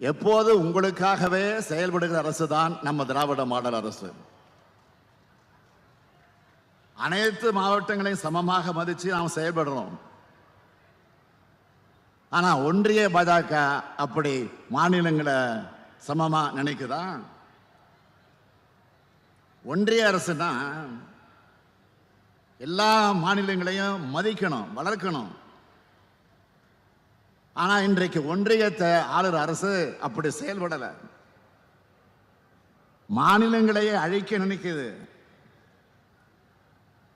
எப்போது உங்களுக்காகவே செயல்படுகிற அரசு தான் நம்ம திராவிட மாடல் அரசு. அனைத்து மாவட்டங்களையும் சமமாக மதித்து நாம் செயல்படுறோம். ஆனா ஒன்றிய பாஜக அப்படி மாநிலங்களை சமமா நினைக்குதா? ஒன்றிய அரசுனா எல்லா மாநிலங்களையும் மதிக்கணும் வளர்க்கணும். ஆனா இன்றைக்கு ஒன்றியத்தை ஆளுநர் அரசு அப்படி செயல்படல. மாநிலங்களையே அழிக்க நினைக்குது.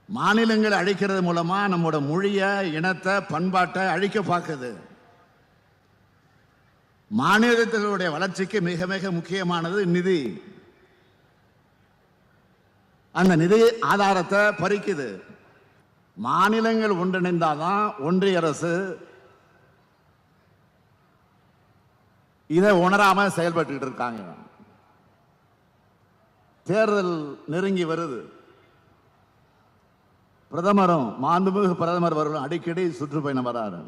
மாநிலங்களை அழிக்கிறது மூலமா நம்மோட மொழிய இனத்தை பண்பாட்டை அழிக்க பார்க்குது. மாநிலத்தினுடைய வளர்ச்சிக்கு மிக மிக முக்கியமானது நிதி. அந்த நிதி ஆதாரத்தை பறிக்குது. மாநிலங்கள் ஒன்றிணைந்தாதான் ஒன்றிய அரசு இதை உணராம செயல்பட்டு இருக்காங்க. தேர்தல் நெருங்கி வருது. பிரதமரும் மாண்புமிகு பிரதமர் அவர்களும் அடிக்கடி சுற்றுப்பயணம் வராரு.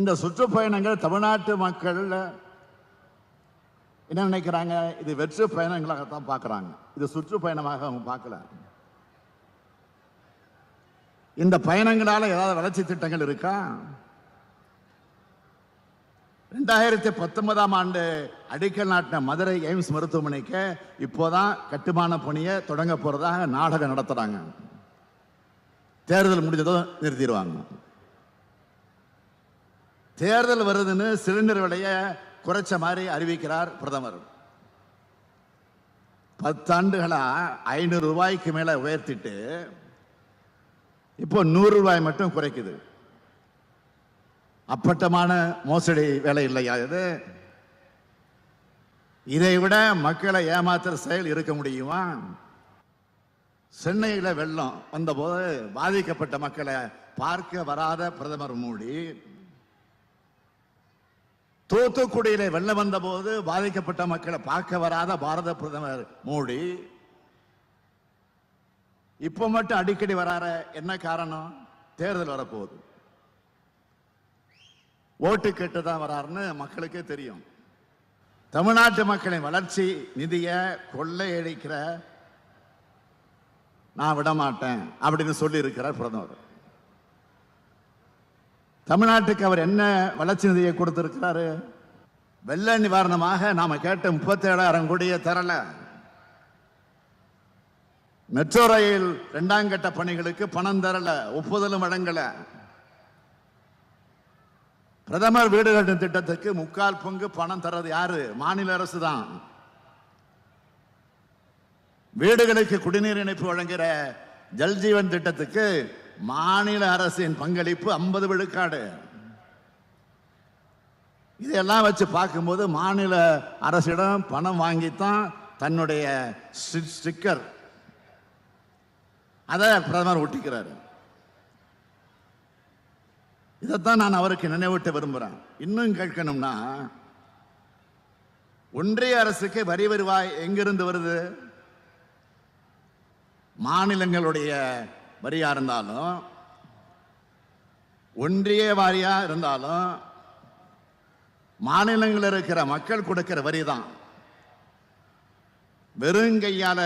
இந்த சுற்றுப்பயணங்கள் தமிழ்நாட்டு மக்கள் என்ன நினைக்கிறாங்க? இது வெற்று பயணங்களாகத்தான் பார்க்குறாங்க. இது சுற்றுப்பயணமாக அவங்க பார்க்கல. இந்த பயணங்களால் ஏதாவது வளர்ச்சி திட்டங்கள் இருக்கா? ரெண்டாயிரத்தி பத்தொன்பதாம் ஆண்டு அடிக்கல் நாட்டின மதுரை எய்ம்ஸ் மருத்துவமனைக்கு இப்போதான் கட்டுமான பணியை தொடங்க போறதாக நாடகம் நடத்துறாங்க. தேர்தல் முடிஞ்சதும் நிறுத்திடுவாங்க. தேர்தல் வருதுன்னு சிலிண்டர் விலையை குறைச்ச மாதிரி அறிவிக்கிறார் பிரதமர். பத்தாண்டுகளா ஐநூறு ரூபாய்க்கு மேல உயர்த்திட்டு இப்போ நூறு ரூபாய் மட்டும் குறைக்குது. அப்பட்டமான மோசடி வேலை இல்லையா இது? இதை விட மக்களை ஏமாத்துற செயல் இருக்க முடியுமா? சென்னையில் வெள்ளம் வந்தபோது பாதிக்கப்பட்ட மக்களை பார்க்க வராத பிரதமர் மோடி. தூத்துக்குடியில வெள்ளம் வந்தபோது பாதிக்கப்பட்ட மக்களை பார்க்க வராத பாரத பிரதமர் மோடி. இப்ப மட்டும் அடிக்கடி வராற என்ன காரணம்? தேர்தல் வரப்போகுது. ஓட்டு கேட்டு தான் வராருன்னு மக்களுக்கே தெரியும். தமிழ்நாட்டு மக்களின் வளர்ச்சி நிதியை கொள்ளையடிக்கிற நான் விட மாட்டேன் அப்படின்னு சொல்லி இருக்கிறார் பிரதமர் தமிழ்நாட்டுக்கு அவர் என்ன வளர்ச்சி நிதியை கொடுத்திருக்கிறாரு? வெள்ள நிவாரணமாக நாம கேட்ட முப்பத்தி ஏழாயிரம் கோடியை தரல. மெட்ரோ ரயில் இரண்டாம் கட்ட பணிகளுக்கு பணம் தரல ஒப்புதலும் வழங்கலை. பிரதமர் வீடு கட்டும் திட்டத்துக்கு முக்கால் பங்கு பணம் தர்றது யாரு? மாநில அரசு தான் வீடுகளுக்கு குடிநீர் இணைப்பு வழங்குகிற ஜல்ஜீவன் திட்டத்துக்கு மாநில அரசின் பங்களிப்பு ஐம்பது விழுக்காடு. இதையெல்லாம் வச்சு பார்க்கும்போது மாநில அரசிடம் பணம் வாங்கித்தான் தன்னுடைய ஸ்டிக்கர். அதை பிரதமர் ஒட்டிக்கிறாரு. இதைத்தான் நான் அவருக்கு நினைவூட்ட விரும்புகிறேன் இன்னும் கேட்கணும்னா ஒன்றிய அரசுக்கு வரி வருவாய் எங்கிருந்து வருது? மாநிலங்களுடைய வரியா இருந்தாலும் ஒன்றிய வாரியா இருந்தாலும் மாநிலங்களில் இருக்கிற மக்கள் கொடுக்கிற வரி தான் வெறுங்கையால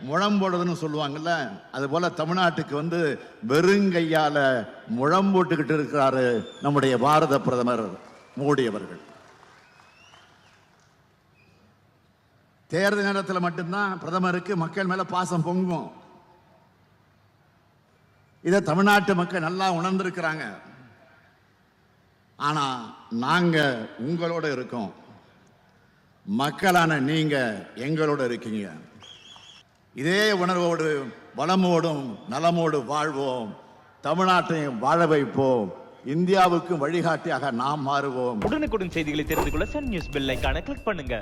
முழம்பொடுதுன்னு சொல்லுவாங்கல்ல அது போல தமிழ்நாட்டுக்கு வந்து வெறுங்கையால முழம் போட்டுக்கிட்டு இருக்கிறாரு நம்முடைய பாரத பிரதமர் மோடி அவர்கள். தேர்தல் நேரத்தில் மட்டும்தான் பிரதமருக்கு மக்கள் மேல பாசம் பொங்கும். இதை தமிழ்நாட்டு மக்கள் நல்லா உணர்ந்திருக்கிறாங்க. ஆனா நாங்க உங்களோட இருக்கோம். மக்களான நீங்க எங்களோட இருக்கீங்க. இதே உணர்வோடு வளமோடும் நலமோடு வாழ்வோம். தமிழ்நாட்டையும் வாழ வைப்போம். இந்தியாவுக்கு வழிகாட்டியாக நாம் மாறுவோம். உடனுக்குடன் செய்திகளை தெரிந்து கொள்ள சன் நியூஸ் பெல் ஐக்கான கிளிக் பண்ணுங்க.